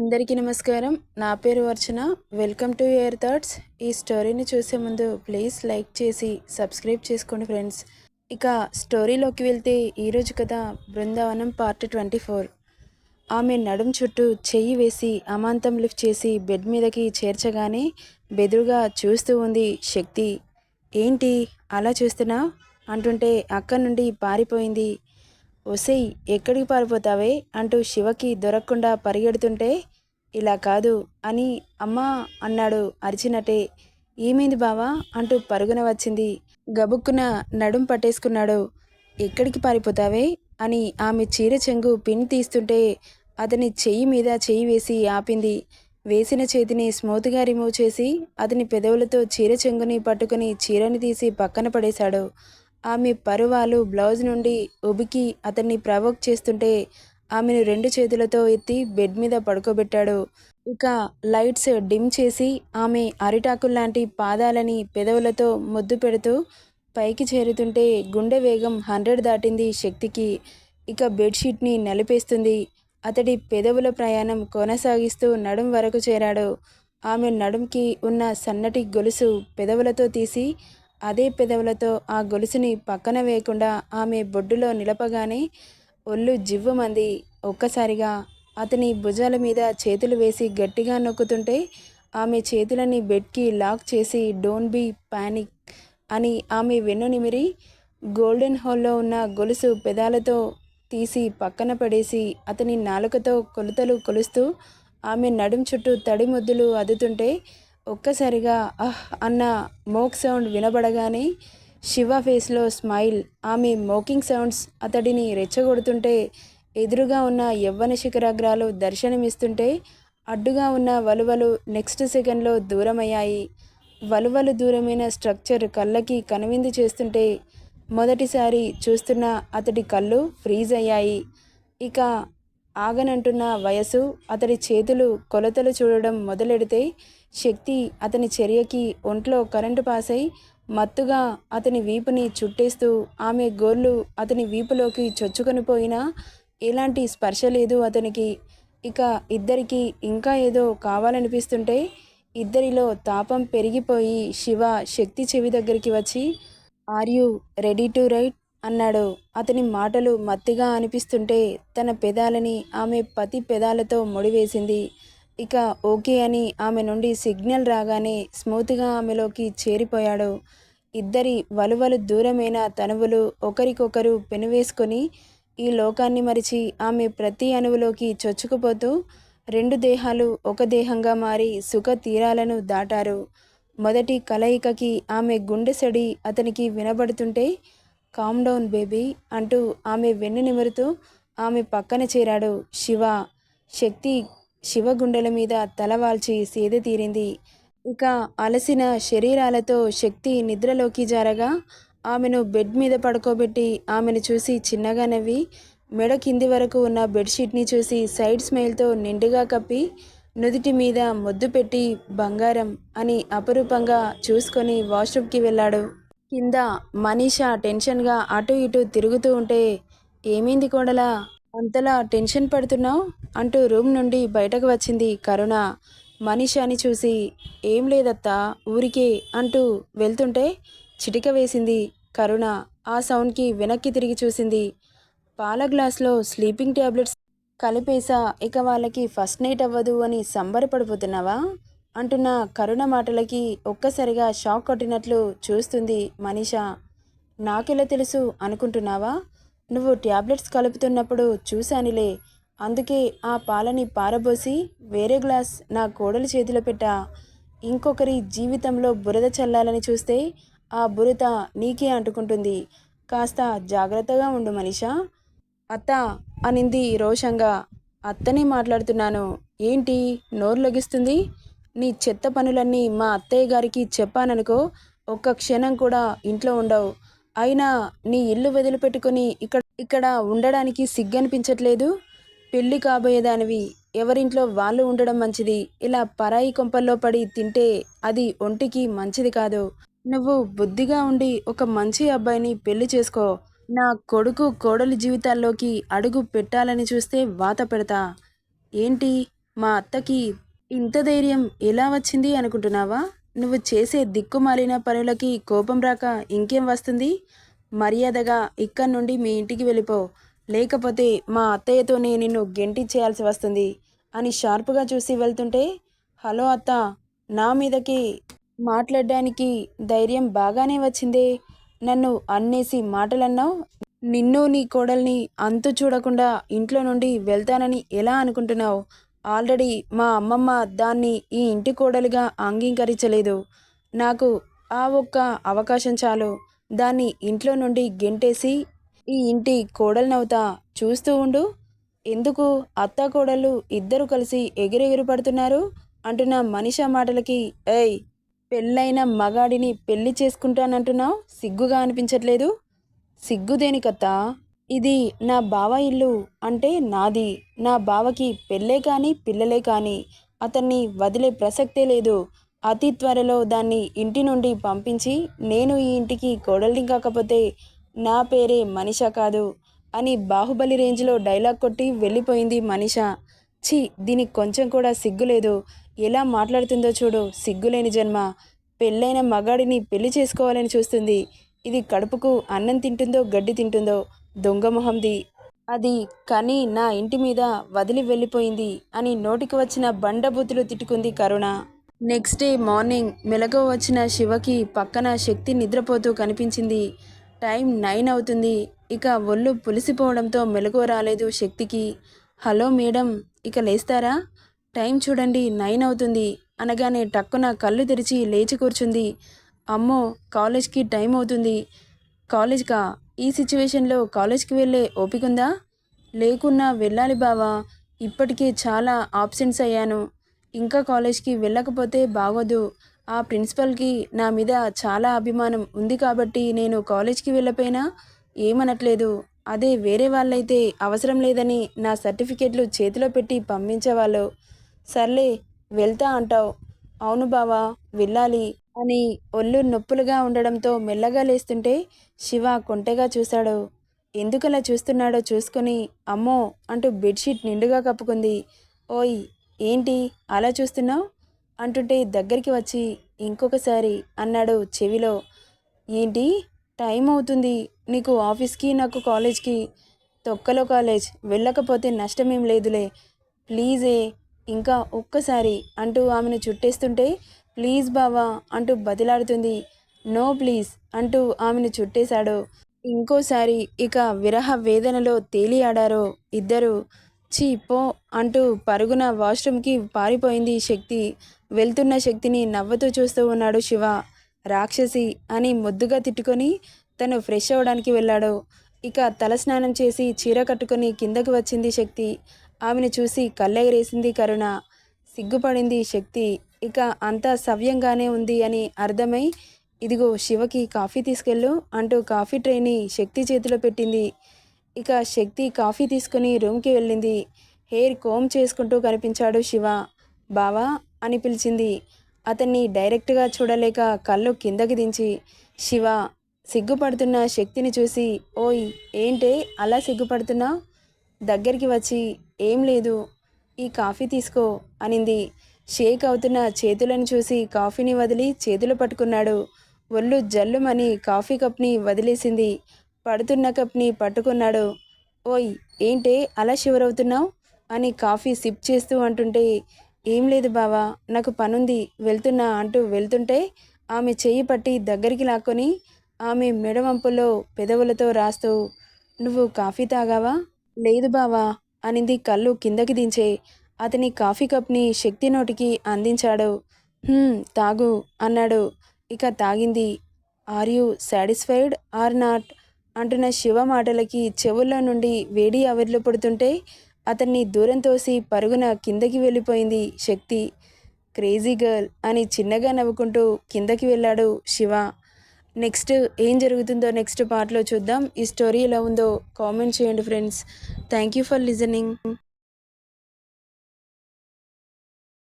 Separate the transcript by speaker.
Speaker 1: అందరికీ నమస్కారం. నా పేరు Archana. Welcome to air thoughts. ఈ స్టోరీని చూసే ముందు ప్లీజ్ లైక్ చేసి సబ్స్క్రైబ్ చేసుకోండి ఫ్రెండ్స్. ఇక స్టోరీలోకి వెళ్తే ఈరోజు కథ బృందావనం పార్ట్ ట్వంటీ ఫోర్. ఆమె నడుం చుట్టూ చెయ్యి వేసి అమాంతం లిఫ్ట్ చేసి బెడ్ మీదకి చేర్చగానే బెదురుగా చూస్తూ ఉంది శక్తి. ఏంటి? అలా చూస్తున్నా? అంటుంటే అక్కడి నుండి పారిపోయింది. ఒసేయ్ ఎక్కడికి పారిపోతావే? అంటూ శివకి దొరకకుండా పరిగెడుతుంటే ఇలా కాదు అని అమ్మా అన్నాడు అరిచినట్టే. ఏమైంది బావా? అంటూ పరుగున వచ్చింది. గబుక్కున నడుం పట్టేసుకున్నాడు. ఎక్కడికి పారిపోతావే? అని ఆమె చీర చెంగు పిన్ తీస్తుంటే అతని చెయ్యి మీద చెయ్యి వేసి ఆపింది. వేసిన చేతిని స్మూత్గా రిమూవ్ చేసి అతని పెదవులతో చీర చెంగుని పట్టుకుని చీరని తీసి పక్కన పడేశాడు. ఆమె పరువాలు బ్లౌజ్ నుండి ఉబికి అతన్ని ప్రవోక్ చేస్తుంటే ఆమెను రెండు చేతులతో ఎత్తి బెడ్ మీద పడుకోబెట్టాడు. ఇక లైట్స్ డిమ్ చేసి ఆమె అరిటాకుల్లాంటి పాదాలని పెదవులతో మొద్దు పెడుతూ పైకి చేరుతుంటే గుండె వేగం హండ్రెడ్ దాటింది శక్తికి. ఇక బెడ్షీట్ని నలిపేస్తుంది. అతడి పెదవుల ప్రయాణం కొనసాగిస్తూ నడుం వరకు చేరాడు. ఆమె నడుంకి ఉన్న సన్నటి గొలుసు పెదవులతో తీసి అదే పెదవులతో ఆ గొలుసుని పక్కన వేయకుండా ఆమె బొడ్డులో నిలపగానే ఒళ్ళు జివ్వమంది. ఒక్కసారిగా అతని భుజాల మీద చేతులు వేసి గట్టిగా నొక్కుతుంటే ఆమె చేతులని బెడ్కి లాక్ చేసి డోంట్ బీ ప్యానిక్ అని ఆమె వెన్ను నిమిరి గోల్డెన్ హాల్లో ఉన్న గొలుసు పెదాలతో తీసి పక్కన పడేసి అతని నాలుకతో కొలతలు కొలుస్తూ ఆమె నడుం చుట్టూ తడి ముద్దులు అద్దుతుంటే ఒక్కసారిగా అహ్ అన్న మోక్ సౌండ్ వినబడగానే శివ ఫేస్లో స్మైల్ ఆమె మోకింగ్ సౌండ్స్ అతడిని రెచ్చగొడుతుంటే ఎదురుగా ఉన్న యవ్వన శిఖరాగ్రాలు దర్శనమిస్తుంటే అడ్డుగా ఉన్న వలువలు నెక్స్ట్ సెకండ్లో దూరమయ్యాయి. వలువలు దూరమైన స్ట్రక్చర్ కళ్ళకి కనువిందు చేస్తుంటే మొదటిసారి చూస్తున్న అతడి కళ్ళు ఫ్రీజ్ అయ్యాయి. ఇక ఆగనంటున్న వయసు అతడి చేతులు కొలతలు చూడడం మొదలెడితే శక్తి అతని చర్యకి ఒంట్లో కరెంటు పాస్ అయి మత్తుగా అతని వీపుని చుట్టేస్తూ ఆమె గోర్లు అతని వీపులోకి చొచ్చుకొని పోయినా ఎలాంటి స్పర్శ లేదు అతనికి. ఇక ఇద్దరికి ఇంకా ఏదో కావాలనిపిస్తుంటే ఇద్దరిలో తాపం పెరిగిపోయి శివ శక్తి చెవి దగ్గరికి వచ్చి are you ready to write? అన్నాడు. అతని మాటలు మత్తిగా అనిపిస్తుంటే తన పెదాలని ఆమె పతి పెదాలతో ముడివేసింది. ఇక ఓకే అని ఆమె నుండి సిగ్నల్ రాగానే స్మూత్గా ఆమెలోకి చేరిపోయాడు. ఇద్దరి వలువలు దూరమైన తనువులు ఒకరికొకరు పెనువేసుకొని ఈ లోకాన్ని మరిచి ఆమె ప్రతి అణువులోకి చొచ్చుకుపోతూ రెండు దేహాలు ఒక దేహంగా మారి సుఖ తీరాలను దాటారు. మొదటి కలయికకి ఆమె గుండె సడి అతనికి వినబడుతుంటే కామ్ డౌన్ బేబీ అంటూ ఆమె వెన్ను నిమురుతూ ఆమె పక్కన చేరాడు శివ. శక్తి శివ గుండెల మీద తలవాల్చి సేద తీరింది. ఇక అలసిన శరీరాలతో శక్తి నిద్రలోకి జారగా ఆమెను బెడ్ మీద పడుకోబెట్టి ఆమెను చూసి చిన్నగా నవ్వి మెడ కింది వరకు ఉన్న బెడ్షీట్ని చూసి సైడ్ స్మైల్తో నిండుగా కప్పి నుదుటి మీద మొద్దు పెట్టి బంగారం అని అపురూపంగా చూసుకొని వాష్రూమ్కి వెళ్ళాడు. కింద మనీషా టెన్షన్గా అటు ఇటు తిరుగుతూ ఉంటే ఏమైంది కోడలా? అంతలా టెన్షన్ పడుతున్నావు? అంటూ రూమ్ నుండి బయటకు వచ్చింది కరుణ. మనీషాని చూసి ఏం లేదత్తా ఊరికే అంటూ వెళ్తుంటే చిటిక వేసింది కరుణ. ఆ సౌండ్కి వెనక్కి తిరిగి చూసింది పాల గ్లాస్లో స్లీపింగ్ ట్యాబ్లెట్స్ కలిపేసా ఇక వాళ్ళకి ఫస్ట్ నైట్ అవ్వదు అని సంబరపడిపోతున్నావా? అంటున్న కరుణ మాటలకి ఒక్కసారిగా షాక్ కొట్టినట్లు చూస్తుంది మనీషా. నాకెలా తెలుసు అనుకుంటున్నావా? నువ్వు ట్యాబ్లెట్స్ కలుపుతున్నప్పుడు చూశానులే అందుకే ఆ పాలని పారబోసి వేరే గ్లాస్ నా కోడలి చేతిలో పెట్టా. ఇంకొకరి జీవితంలో బురద చల్లాలని చూస్తే ఆ బురద నీకే అంటుకుంటుంది. కాస్త జాగ్రత్తగా ఉండు మనిషా. అత్త అనింది రోషంగా. అత్తనే మాట్లాడుతున్నాను. ఏంటి? నోరు లగిస్తుంది? నీ చెత్త పనులన్నీ మా అత్తయ్య గారికి చెప్పాననుకో ఒక్క క్షణం కూడా ఇంట్లో ఉండవు. అయినా నీ ఇల్లు వదిలిపెట్టుకుని ఇక్కడ ఇక్కడ ఉండడానికి సిగ్గనిపించట్లేదు? పెళ్ళి కాబోయేదానివి. ఎవరింట్లో వాళ్ళు ఉండడం మంచిది. ఇలా పరాయి కొంపల్లో పడి తింటే అది ఒంటికి మంచిది కాదు. నువ్వు బుద్ధిగా ఉండి ఒక మంచి అబ్బాయిని పెళ్ళి చేసుకో. నా కొడుకు కోడలి జీవితాల్లోకి అడుగు పెట్టాలని చూస్తే వాత పెడతా. ఏంటి? మా అత్తకి ఇంత ధైర్యం ఎలా వచ్చింది అనుకుంటున్నావా? నువ్వు చేసే దిక్కుమాలిన పనులకి కోపం రాక ఇంకేం వస్తుంది? మర్యాదగా ఇక్కడి నుండి మీ ఇంటికి వెళ్ళిపో. లేకపోతే మా అత్తయ్యతోనే నిన్ను గెంటిచ్చేయాల్సి వస్తుంది అని షార్ప్గా చూసి వెళ్తుంటే హలో అత్త నా మీదకి మాట్లాడడానికి ధైర్యం బాగానే వచ్చిందే. నన్ను అన్నేసి మాటలన్నావు. నిన్ను నీ కోడల్ని అంతు చూడకుండా ఇంట్లో నుండి వెళ్తానని ఎలా అనుకుంటున్నావు? ఆల్రెడీ మా అమ్మమ్మ దాన్ని ఈ ఇంటి కోడలుగా అంగీకరించలేదు. నాకు ఆ ఒక్క అవకాశం చాలు. దాన్ని ఇంట్లో నుండి గెంటేసి ఈ ఇంటి కోడలనవుతా చూస్తూ ఉండు. ఎందుకు అత్త కోడళ్ళు ఇద్దరు కలిసి ఎగిరెగిరి పడుతున్నారు? అంటున్న మనిషా మాటలకి ఏయ్ పెళ్ళైన మగాడిని పెళ్ళి చేసుకుంటానంటున్నావు? సిగ్గుగా అనిపించట్లేదు. సిగ్గు దేనికత్తా? ఇది నా బావ ఇల్లు అంటే నాది. నా బావకి పెళ్ళే కానీ పిల్లలే కానీ అతన్ని వదిలే ప్రసక్తే లేదు. అతి త్వరలో దాన్ని ఇంటి నుండి పంపించి నేను ఈ ఇంటికి కోడల్ని కాకపోతే నా పేరే మనిష కాదు అని బాహుబలి రేంజ్లో డైలాగ్ కొట్టి వెళ్ళిపోయింది మనిష. ఛీ దీనికి కొంచెం కూడా సిగ్గులేదు ఎలా మాట్లాడుతుందో చూడు సిగ్గులేని జన్మ. పెళ్ళైన మగాడిని పెళ్ళి చేసుకోవాలని చూస్తుంది. ఇది కడుపుకు అన్నం తింటుందో గడ్డి తింటుందో దొంగ మొహంది. అది కానీ నా ఇంటి మీద వదిలి వెళ్ళిపోయింది అని నోటికి వచ్చిన బండబూతులు తిట్టుకుంది కరుణ. నెక్స్ట్ డే మార్నింగ్ మెలకువ వచ్చిన శివకి పక్కన శక్తి నిద్రపోతూ కనిపించింది. టైం నైన్ అవుతుంది. ఇక ఒళ్ళు పులిసిపోవడంతో మెలకువ రాలేదు శక్తికి. హలో మేడం ఇక లేస్తారా? టైం చూడండి నైన్ అవుతుంది. అనగానే టక్కున కళ్ళు తెరిచి లేచి కూర్చుంది. అమ్మో కాలేజ్కి టైం అవుతుంది. కాలేజ్కా ఈ సిచ్యువేషన్లో కాలేజ్కి వెళ్ళే ఓపికందా లేకున్నా వెళ్ళాలి బావా. ఇప్పటికే చాలా ఆబ్సెంట్స్ అయ్యాను. ఇంకా కాలేజ్కి వెళ్ళకపోతే బాగోదు. ఆ ప్రిన్సిపల్కి నా మీద చాలా అభిమానం ఉంది కాబట్టి నేను కాలేజ్కి వెళ్ళపోయినా ఏమనట్లేదు. అదే వేరే వాళ్ళైతే అవసరం లేదని నా సర్టిఫికేట్లు చేతిలో పెట్టి పంపించేవాళ్ళు. సర్లే వెళ్తా అంటావు. అవును బావా వెళ్ళాలి అని ఒళ్ళు నొప్పులుగా ఉండడంతో మెల్లగా లేస్తుంటే శివ కొంటెగా చూశాడు. ఎందుకలా చూస్తున్నాడో చూసుకొని అమ్మో అంటూ బెడ్షీట్ నిండుగా కప్పుకుంది. ఓయ్ ఏంటి అలా చూస్తున్నావు? అంటుంటే దగ్గరికి వచ్చి ఇంకొకసారి అన్నాడు చెవిలో ఏంటి? టైం అవుతుంది. నీకు ఆఫీస్కి నాకు కాలేజ్కి తొక్కలో కాలేజ్ వెళ్ళకపోతే నష్టమేం లేదులే. ప్లీజే ఇంకా ఒక్కసారి అంటూ ఆమెను చుట్టేస్తుంటే ప్లీజ్ బావా అంటూ బతిలాడుతుంది. నో ప్లీజ్ అంటూ ఆమెను చుట్టేశాడు. ఇంకోసారి ఇక విరహ వేదనలో తేలియాడారో ఇద్దరు. చీ పో అంటూ పరుగున వాష్రూమ్కి పారిపోయింది శక్తి. వెళ్తున్న శక్తిని నవ్వుతూ చూస్తూ ఉన్నాడు శివ. రాక్షసి అని ముద్దుగా తిట్టుకొని తను ఫ్రెష్ అవ్వడానికి వెళ్ళాడు. ఇక తలస్నానం చేసి చీర కట్టుకొని కిందకు వచ్చింది శక్తి. ఆమెను చూసి కళ్ళెగరేసింది కరుణ. సిగ్గుపడింది శక్తి. ఇక అంతా సవ్యంగానే ఉంది అని అర్థమై ఇదిగో శివకి కాఫీ తీసుకెళ్ళు అంటూ కాఫీ ట్రైని శక్తి చేతిలో పెట్టింది. ఇక శక్తి కాఫీ తీసుకుని రూమ్కి వెళ్ళింది. హెయిర్ కోమ్ చేసుకుంటూ కనిపించాడు శివ. బావా అని పిలిచింది. అతన్ని డైరెక్ట్గా చూడలేక కళ్ళు కిందకి దించి శివ సిగ్గుపడుతున్న శక్తిని చూసి ఓయ్ ఏంటే అలా సిగ్గుపడుతున్నా? దగ్గరికి వచ్చి ఏం లేదు. ఈ కాఫీ తీసుకో అనింది. షేక్ అవుతున్న చేతులను చూసి కాఫీని వదిలి చేతులు పట్టుకున్నాడు. ఒళ్ళు జల్లుమని కాఫీ కప్ని వదిలేసింది. పడుతున్న కప్ని పట్టుకున్నాడు. ఓయ్ ఏంటే అలా షివరవుతున్నావు అని కాఫీ సిప్ చేస్తూ అంటుంటే ఏం లేదు బావా నాకు పనుంది వెళ్తున్నా అంటూ వెళ్తుంటే ఆమె చెయ్యి పట్టి దగ్గరికి లాక్కొని ఆమె మెడవంపులో పెదవులతో రాస్తూ నువ్వు కాఫీ తాగావా? లేదు బావా అనింది కళ్ళు కిందకి దించే అతని కాఫీ కప్ని శక్తి నోటికి అందించాడు. తాగు అన్నాడు. ఇక తాగింది. Are you satisfied or not? అంటున్న శివ మాటలకి చెవుల్లో నుండి వేడి అవర్లు పడుతుంటే అతన్ని దూరం తోసి పరుగున కిందకి వెళ్ళిపోయింది శక్తి. క్రేజీ గర్ల్ అని చిన్నగా నవ్వుకుంటూ కిందకి వెళ్ళాడు శివ. నెక్స్ట్ ఏం జరుగుతుందో నెక్స్ట్ పార్ట్లో చూద్దాం. ఈ స్టోరీ ఎలా ఉందో కామెంట్ చేయండి friends. Thank you for listening.